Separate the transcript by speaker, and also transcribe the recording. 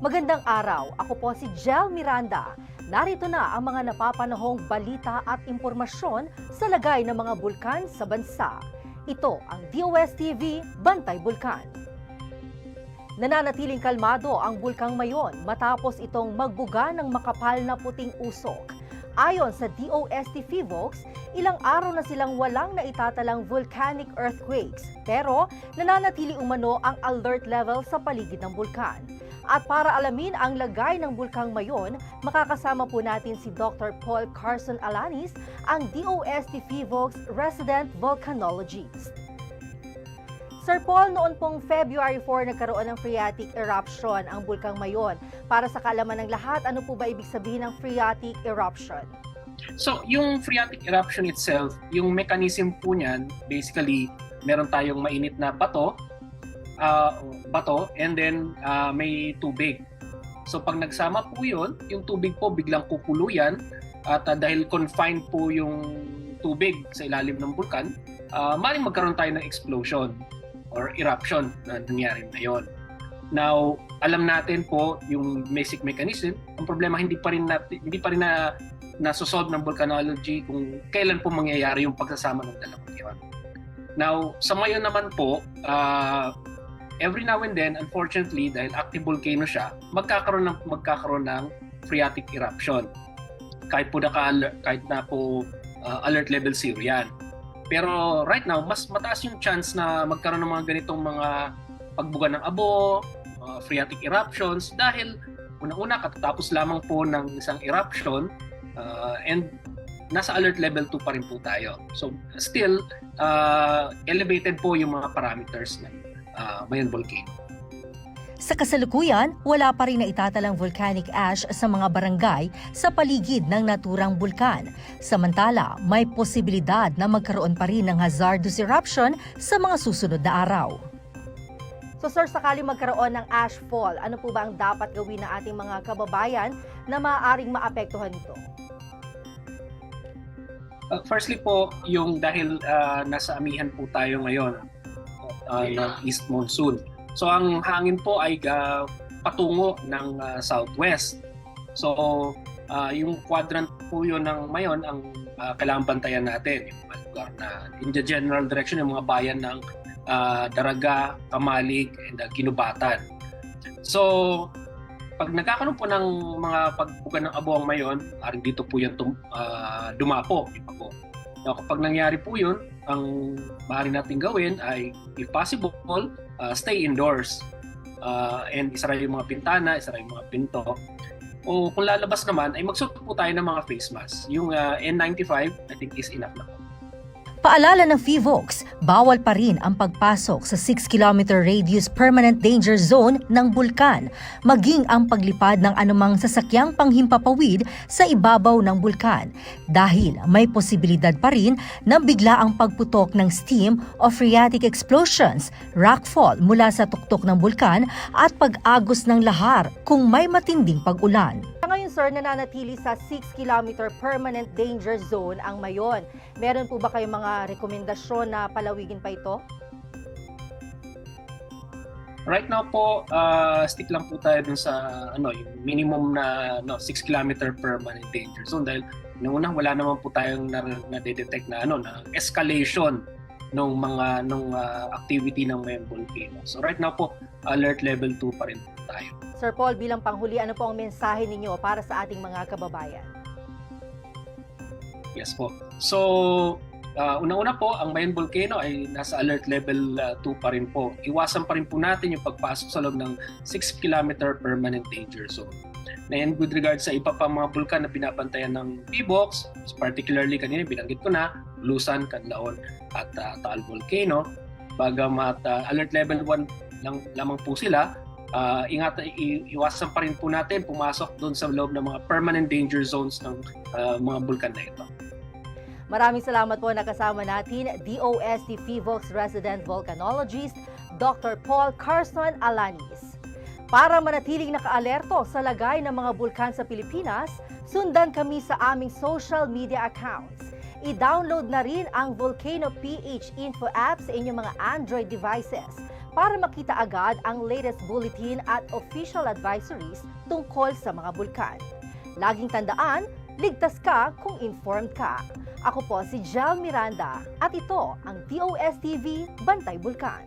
Speaker 1: Magandang araw, ako po si Jel Miranda. Narito na ang mga napapanahong balita at impormasyon sa lagay ng mga bulkan sa bansa. Ito ang DOS-TV Bantay Bulkan. Nananatiling kalmado ang bulkang Mayon matapos itong magbuga ng makapal na puting usok. Ayon sa DOST FIVOX, ilang araw na silang walang naitatalang volcanic earthquakes pero nananatili umano ang alert level sa paligid ng bulkan. At para alamin ang lagay ng bulkang Mayon, makakasama po natin si Dr. Paul Carson Alanis, ang DOST FIVOX resident volcanologist. Sir Paul, noon pong February 4 nagkaroon ng phreatic eruption ang bulkang Mayon. Para sa kaalaman ng lahat, ano po ba ibig sabihin ng phreatic eruption?
Speaker 2: So, yung phreatic eruption itself, yung mechanism po niyan, basically, meron tayong mainit na bato, uh, bato, and then uh, may tubig. So, pag nagsama po yun, yung tubig po biglang kukulo yan, at uh, dahil confined po yung tubig sa ilalim ng bulkan, uh, maaaring magkaroon tayo ng explosion or eruption na nangyari ngayon. Now, alam natin po yung basic mechanism. Ang problema hindi pa rin natin, hindi pa rin na nasosolve ng volcanology kung kailan po mangyayari yung pagsasama ng dalawang yun. Now, sa ngayon naman po, uh, every now and then, unfortunately, dahil active volcano siya, magkakaroon ng magkakaroon ng phreatic eruption. Kahit po naka kahit na po uh, alert level 0 yan. Pero right now, mas mataas yung chance na magkaroon ng mga ganitong mga pagbuga ng abo, uh, phreatic eruptions dahil unang-una katatapos lamang po ng isang eruption uh, and nasa alert level 2 pa rin po tayo. So still uh, elevated po yung mga parameters ng uh, Mayon volcano.
Speaker 1: Sa kasalukuyan, wala pa rin naitatalang volcanic ash sa mga barangay sa paligid ng naturang bulkan. Samantala, may posibilidad na magkaroon pa rin ng hazardous eruption sa mga susunod na araw. So sir, sakali magkaroon ng ash fall, ano po ba ang dapat gawin ng ating mga kababayan na maaaring maapektuhan nito?
Speaker 2: Uh, firstly po, yung dahil uh, nasa amihan po tayo ngayon uh, ng east monsoon. So ang hangin po ay uh, patungo ng uh, southwest. So uh, yung quadrant po yun ng mayon ang uh, kailangan bantayan natin. Yung mga lugar na in the general direction, yung mga bayan ng uh, Daraga, Kamalig, and uh, Kinubatan. So pag nagkakaroon po ng mga pagbuga ng abo ang mayon, aring dito po yan tum, uh, dumapo, yung abo. Now, kapag nangyari po yun, ang maaari natin gawin ay, if possible, uh, stay indoors. Uh, and isara yung mga pintana, isara yung mga pinto. O kung lalabas naman, ay magsuot po tayo ng mga face mask. Yung uh, N95, I think is enough na po.
Speaker 1: Paalala ng FIVOX, bawal pa rin ang pagpasok sa 6-kilometer radius permanent danger zone ng bulkan, maging ang paglipad ng anumang sasakyang panghimpapawid sa ibabaw ng bulkan dahil may posibilidad pa rin na bigla ang pagputok ng steam o phreatic explosions, rockfall mula sa tuktok ng bulkan at pag-agos ng lahar kung may matinding pag-ulan. Ngayon sir, nananatili sa 6-kilometer permanent danger zone ang Mayon. Meron po ba kayong mga rekomendasyon na palawigin pa ito?
Speaker 2: Right now po, uh, stick lang po tayo dun sa ano, yung minimum na no, 6 km permanent danger zone dahil nung una wala naman po tayong na, na-detect na ano na escalation ng mga nung uh, activity ng Mayon volcano. So right now po, alert level 2 pa rin tayo.
Speaker 1: Sir Paul, bilang panghuli, ano po ang mensahe ninyo para sa ating mga kababayan?
Speaker 2: Yes po. So, uh, unang-una po, ang Mayon Volcano ay nasa alert level 2 uh, pa rin po. Iwasan pa rin po natin yung pagpasok sa loob ng 6 km permanent danger zone. And with regard sa iba pa mga bulkan na binabantayan ng PBOX, particularly kanina binanggit ko na, Lusan, Canlaon at uh, Taal Volcano, bagamat uh, alert level 1 lang lamang po sila, uh, ingat iwasan pa rin po natin pumasok doon sa loob ng mga permanent danger zones ng uh, mga bulkan na ito.
Speaker 1: Maraming salamat po nakasama natin DOST FIVOX resident volcanologist Dr. Paul Carson Alanis. Para manatiling nakaalerto sa lagay ng mga bulkan sa Pilipinas, sundan kami sa aming social media accounts. I-download na rin ang Volcano PH Info app sa inyong mga Android devices para makita agad ang latest bulletin at official advisories tungkol sa mga bulkan. Laging tandaan, ligtas ka kung informed ka. Ako po si Jel Miranda at ito ang TOS TV Bantay Bulkan.